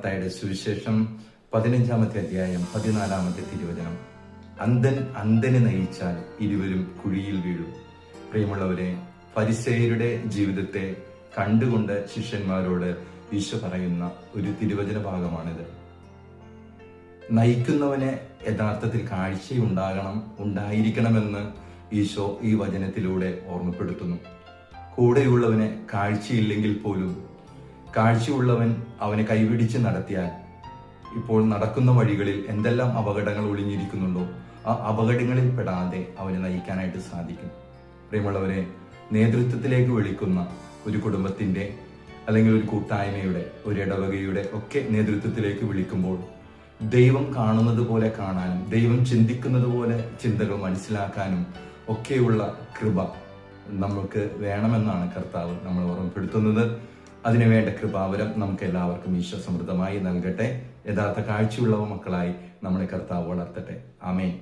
മത്തായിയുടെ സുവിശേഷം പതിനഞ്ചാമത്തെ അധ്യായം പതിനാലാമത്തെ തിരുവചനം. അന്ധൻ അന്ധനെ നയിച്ചാൽ ഇരുവരും കുഴിയിൽ വീഴും. പ്രിയമുള്ളവരെ പരിസയരുടെ ജീവിതത്തെ കണ്ടുകൊണ്ട് ശിഷ്യന്മാരോട് ഈശോ പറയുന്ന ഒരു തിരുവചന ഭാഗമാണിത്. നയിക്കുന്നവന് യഥാർത്ഥത്തിൽ കാഴ്ചയുണ്ടാകണം ഉണ്ടായിരിക്കണമെന്ന് ഈശോ ഈ വചനത്തിലൂടെ ഓർമ്മപ്പെടുത്തുന്നു. കൂടെയുള്ളവന് കാഴ്ചയില്ലെങ്കിൽ പോലും കാഴ്ചയുള്ളവൻ അവനെ കൈപിടിച്ച് നടത്തിയാൽ ഇപ്പോൾ നടക്കുന്ന വഴികളിൽ എന്തെല്ലാം അപകടങ്ങൾ ഒളിഞ്ഞിരിക്കുന്നുണ്ടോ ആ അപകടങ്ങളിൽ പെടാതെ അവനെ നയിക്കാനായിട്ട് സാധിക്കും. പ്രിയമുള്ളവരെ നേതൃത്വത്തിലേക്ക് വിളിക്കുന്ന ഒരു കുടുംബത്തിന്റെ അല്ലെങ്കിൽ ഒരു കൂട്ടായ്മയുടെ ഒരു ഇടവകയുടെ ഒക്കെ നേതൃത്വത്തിലേക്ക് വിളിക്കുമ്പോൾ ദൈവം കാണുന്നത് പോലെ കാണാനും ദൈവം ചിന്തിക്കുന്നത് പോലെ ചിന്തകൾ മനസ്സിലാക്കാനും ഒക്കെയുള്ള കൃപ നമുക്ക് വേണമെന്നാണ് കർത്താവ് നമ്മൾ ഓർമ്മപ്പെടുത്തുന്നത്. അതിനുവേണ്ട കൃപാവരം നമുക്ക് എല്ലാവർക്കും ഈശോ സമൃദ്ധമായി നൽകട്ടെ. യഥാർത്ഥ കാഴ്ചയുള്ളവ മക്കളായി നമ്മളെ കർത്താവ് വളർത്തട്ടെ. ആമേൻ.